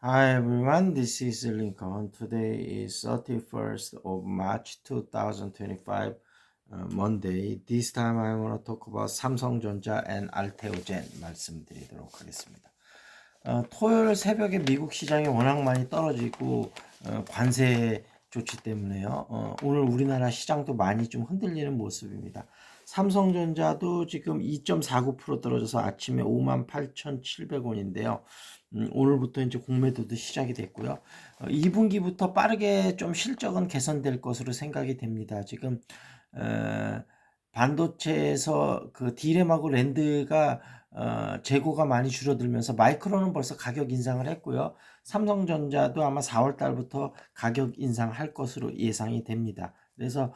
Hi everyone, this is Lincoln. Today is 31st of March 2025, uh, Monday. This time I want to talk about 삼성전자 and 알테오젠 말씀드리도록 하겠습니다. 어, 토요일 새벽에 미국 시장이 워낙 많이 떨어지고 어, 관세 조치 때문에요. 어, 오늘 우리나라 시장도 많이 좀 흔들리는 모습입니다. 삼성전자도 지금 2.49% 떨어져서 아침에 58,700원인데요. 음, 오늘부터 이제 공매도도 시작이 됐고요. 어, 2분기부터 빠르게 좀 실적은 개선될 것으로 생각이 됩니다. 지금 어, 반도체에서 그 디램하고 랜드가 어, 재고가 많이 줄어들면서 마이크로는 벌써 가격 인상을 했고요. 삼성전자도 아마 4월 달부터 가격 인상할 것으로 예상이 됩니다. 그래서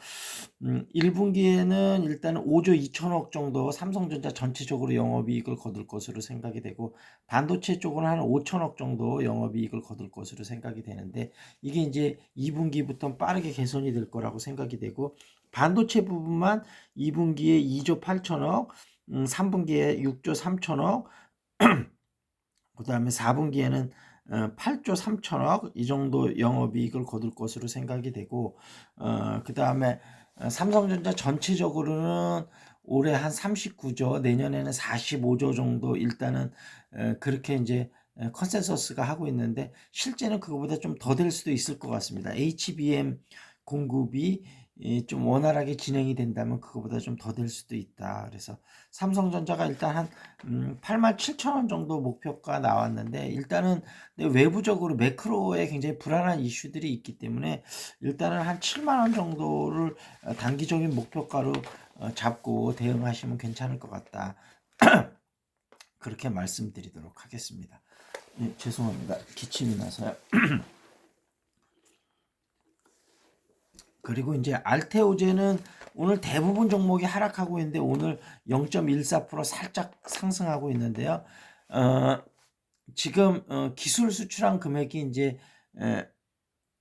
음, 1분기에는 일단 5조 2천억 정도 삼성전자 전체적으로 영업이익을 거둘 것으로 생각이 되고 반도체 쪽은 한 5천억 정도 영업이익을 거둘 것으로 생각이 되는데 이게 이제 2분기부터 빠르게 개선이 될 거라고 생각이 되고 반도체 부분만 2분기에 2조 8천억, 음, 3분기에 6조 3천억, 그 다음에 4분기에는 8조 3천억 이 정도 영업이익을 거둘 것으로 생각이 되고 어, 그 다음에 삼성전자 전체적으로는 올해 한 39조 내년에는 45조 정도 일단은 어, 그렇게 이제 컨센서스가 하고 있는데 실제는 그거보다 좀 더 될 수도 있을 것 같습니다. HBM 공급이 좀 원활하게 진행이 된다면 그거보다 좀 더 될 수도 있다. 그래서 삼성전자가 일단 한 8만 음, 7천 원 정도 목표가 나왔는데 일단은 외부적으로 매크로에 굉장히 불안한 이슈들이 있기 때문에 일단은 한 7만 원 정도를 어, 단기적인 목표가로 어, 잡고 대응하시면 괜찮을 것 같다. 그렇게 말씀드리도록 하겠습니다. 예, 죄송합니다. 기침이 나서요. 그리고 이제 알테오제는 오늘 대부분 종목이 하락하고 있는데 오늘 0.14% 살짝 상승하고 있는데요. 어, 지금 어, 기술 수출한 금액이 이제 에,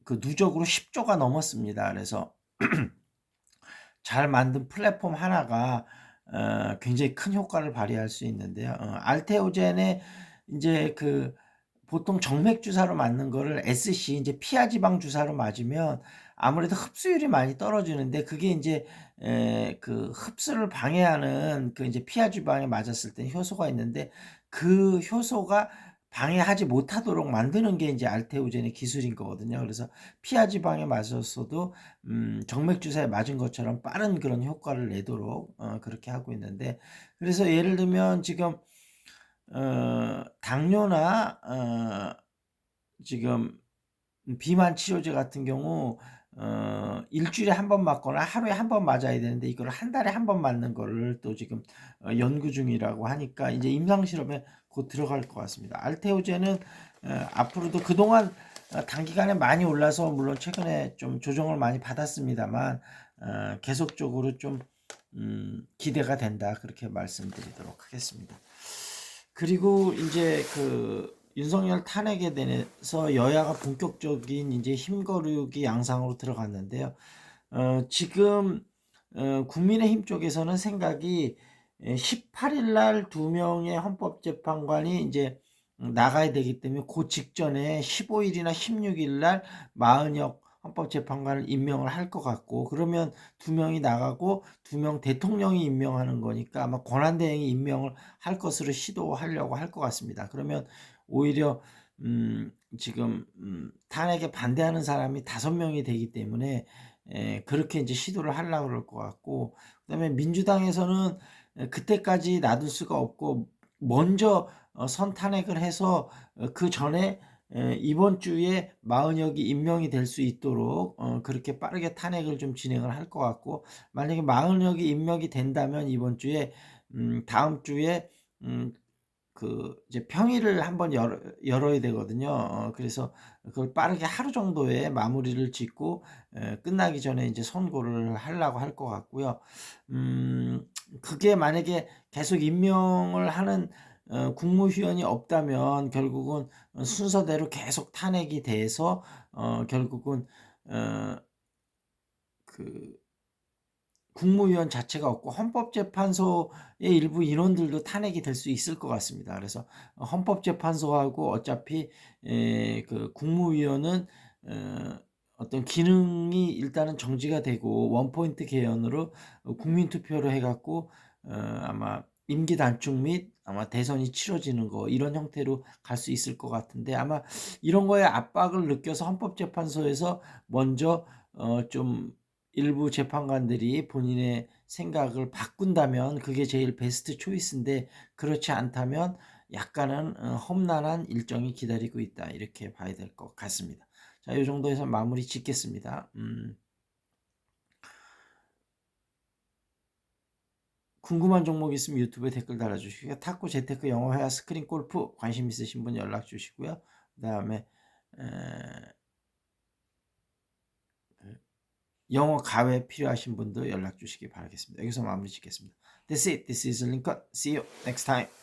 그 누적으로 10조가 넘었습니다. 그래서 잘 만든 플랫폼 하나가 어, 굉장히 큰 효과를 발휘할 수 있는데요. 어, 알테오젠의 이제 그 보통 정맥 주사로 맞는 거를 SC 이제 피하 지방 주사로 맞으면 아무래도 흡수율이 많이 떨어지는데 그게 이제 에, 그 흡수를 방해하는 그 이제 피하 지방에 맞았을 때 효소가 있는데 그 효소가 방해하지 못하도록 만드는 게 이제 알테오젠의 기술인 거거든요. 그래서 피하 지방에 맞았어도 음, 정맥 주사에 맞은 것처럼 빠른 그런 효과를 내도록 어, 그렇게 하고 있는데 그래서 예를 들면 지금 어, 당뇨나 어, 지금 비만 치료제 같은 경우 어, 일주일에 한 번 맞거나 하루에 한 번 맞아야 되는데 이걸 한 달에 한 번 맞는 거를 또 지금 어, 연구 중이라고 하니까 이제 임상 실험에 곧 들어갈 것 같습니다. 알테오제는 어, 앞으로도 그동안 어, 단기간에 많이 올라서 물론 최근에 좀 조정을 많이 받았습니다만 어, 계속적으로 좀 음, 기대가 된다 그렇게 말씀드리도록 하겠습니다. 그리고 이제 그 윤석열 탄핵에 대해서 여야가 본격적인 이제 힘거르기 양상으로 들어갔는데요. 어, 지금 어, 국민의힘 쪽에서는 생각이 18일 날 두 명의 헌법재판관이 이제 나가야 되기 때문에 그 직전에 15일이나 16일 날 마은혁 헌법재판관을 임명을 할 것 같고 그러면 두 명이 나가고 두 명 대통령이 임명하는 거니까 아마 권한대행이 임명을 할 것으로 시도하려고 할 것 같습니다. 그러면 오히려 음, 지금 음, 탄핵에 반대하는 사람이 다섯 명이 되기 때문에 에, 그렇게 이제 시도를 하려고 그럴 것 같고 그다음에 민주당에서는 그때까지 놔둘 수가 없고 먼저 어, 선탄핵을 해서 어, 그 전에 이번 주에 마은혁이 임명이 될 수 있도록 어, 그렇게 빠르게 탄핵을 좀 진행을 할 것 같고 만약에 마은혁이 임명이 된다면 이번 주에 음, 다음 주에 음, 그 이제 평일을 한번 열어, 열어야 되거든요. 어, 그래서 그걸 빠르게 하루 정도에 마무리를 짓고 에, 끝나기 전에 이제 선고를 하려고 할 것 같고요. 음, 그게 만약에 계속 임명을 하는 어, 국무위원이 없다면 결국은 순서대로 계속 탄핵이 돼서 어, 결국은 어, 그 국무위원 자체가 없고 헌법재판소의 일부 인원들도 탄핵이 될 수 있을 것 같습니다. 그래서 헌법재판소하고 어차피 에, 그 국무위원은 어, 어떤 기능이 일단은 정지가 되고 원포인트 개헌으로 국민투표로 해갖고 어, 아마 임기 단축 및 아마 대선이 치러지는 거 이런 형태로 갈 수 있을 것 같은데 아마 이런 거에 압박을 느껴서 헌법재판소에서 먼저 어, 좀 일부 재판관들이 본인의 생각을 바꾼다면 그게 제일 베스트 초이스인데 그렇지 않다면 약간은 어, 험난한 일정이 기다리고 있다 이렇게 봐야 될 것 같습니다. 자, 이 정도에서 마무리 짓겠습니다. 음. 궁금한 종목 있으면 유튜브에 댓글 달아주시고요. 탁구, 재테크, 영어, 회화, 스크린, 골프 관심 있으신 분 연락 주시고요. 그 다음에 영어 가외 필요하신 분도 연락 주시기 바라겠습니다. 여기서 마무리 짓겠습니다. That's it. This is Lincoln. See you next time.